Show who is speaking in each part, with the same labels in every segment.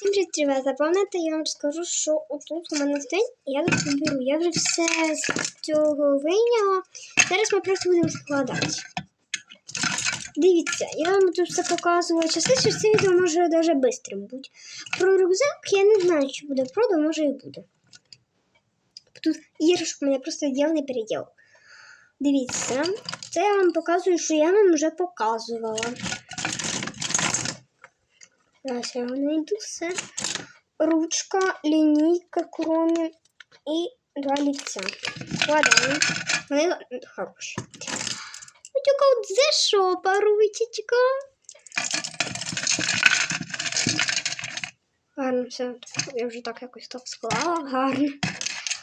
Speaker 1: Всім привіт, ребята. Запам'ятайте, я вам скажу, що отут у мене стоїть, і я тут беру. Я вже все з цього вийняла. Зараз ми просто будемо складати. Дивіться, я вам тут все показувала. Часто що це відео може дуже швидким бути. Про рюкзак я не знаю, чи буде продо, може і буде. Тут іграшок мене просто діл переділ. Дивіться, це я вам показую, що я вам вже показувала. Зараз я знайду все. Ручка, лінійка, кроми і два ліця. Складаємо. Вони хороші. Така от зешопа ручечка. Гарно все. Я вже так якось так склала. Гарно.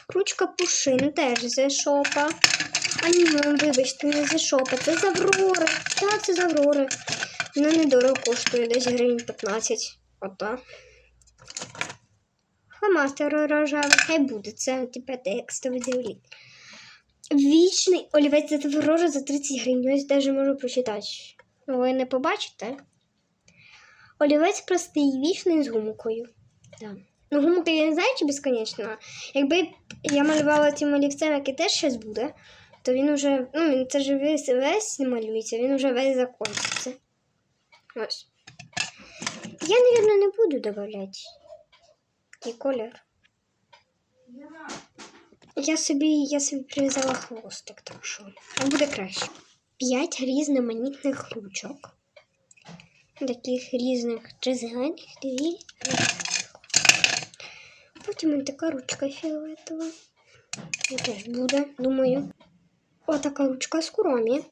Speaker 1: Ручка пушин теж зешопа. А ні, ну, вибачте, не зешопа. Це з Аврори. Так, це з Аврори. Вона недорого коштує десь гривень 15. Ота. Фломастер рожевий. Хай буде. Це типу текстовий дивлі. Вічний олівець за ворожа за 30 гривень. Ось навіть можу прочитати. Ви не побачите? Олівець простий, вічний з гумкою. Да. Ну, гумка я не знаю, чи безконечно. Якби я малювала цим олівцем, який теж щось буде, то він уже, ну, він це ж весь, весь малюється, він уже весь закончиться. Ось. Я, наверное, не буду добавлять такий колір. Я собі, я собі прив'язала хвостик, так що буде краще. П'ять різноманітних ручок. Таких різних зелених, дві рожевих. Потім така ручка фіолетова. Теж буде, думаю. Отака ручка з куромі.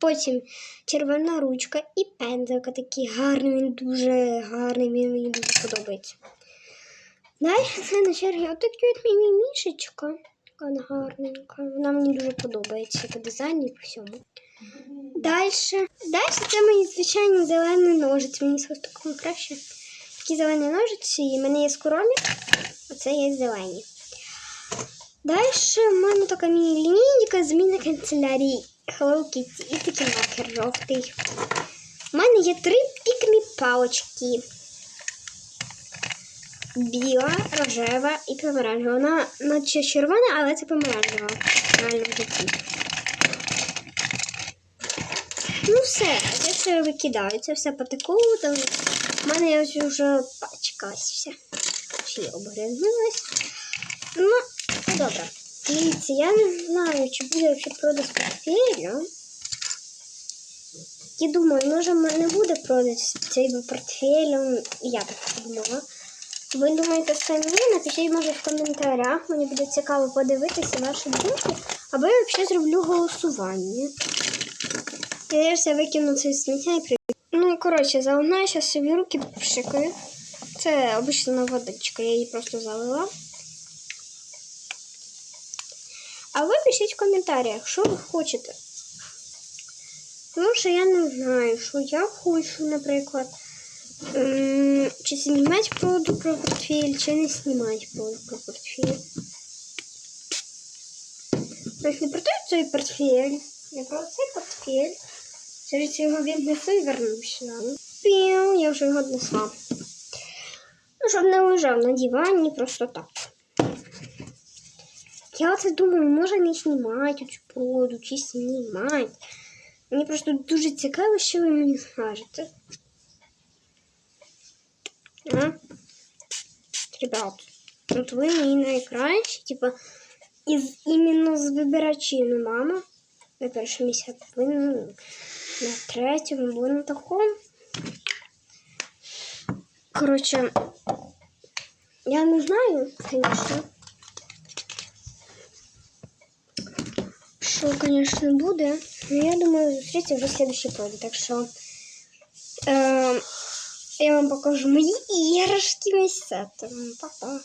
Speaker 1: Потім червона ручка і пензлик такий гарний, він дуже гарний, він мені дуже подобається. Далі це на чергі отакі от мій мішечка. Така гарненька. Вона мені дуже подобається по дизайну і по всьому. Далі. Це мої звичайні зелені ножиці. Мені з хвостиком краще. Такі зелені ножиці, і в мене є скоромі, а це є зелені. Далі в мене така міні-лінійка з міні-канцелярії. Hello Kitty і такий маркер жовтий. У мене є три пікмі палочки. Біла, рожева і помаранчева. Вона наче червона, але це житті. Ну все, це все викидаю. Це все потекло. В мене ось вже пачкалась вся. Ще обгризнулась. Ну, добре. Дивіться, я не знаю, чи буде ще продаж портфелю. Я думаю, може не буде продаж цим портфелем. Я так подумала. Ви думаєте самі? Напишіть, може, в коментарях. Мені буде цікаво подивитися ваші думки. Або я взагалі зроблю голосування. Я все викину це сміття і прийду. Ну, коротше, заливаю зараз собі руки пшикаю. Це обична водичка, я її просто залила. А ви пишіть в коментарях, що ви хочете. Тому що я не знаю, що я хочу, наприклад, чи знімати про портфель, чи не знімати про портфель. Тобто не про той цей портфель, не про цей портфель. Через його віднесу і вернуся. Піу, я вже його віднесла. Ну, щоб не лежав на дивані просто так. Я оце думаю, може не знімати цю проду, чи знімати. Мені просто дуже цікаво, що ви мені скажете. А? Ребят, от ви мені найкращі, типа, із іменно з вибирачами мама. На першому місці ви ну, на третьому, ви на такому. Коротше, я не знаю, звісно. Що, звісно, буде. Ну, я думаю, зустріться вже в следующей проді. Так що е, я вам покажу мої іграшки місця. Па-па.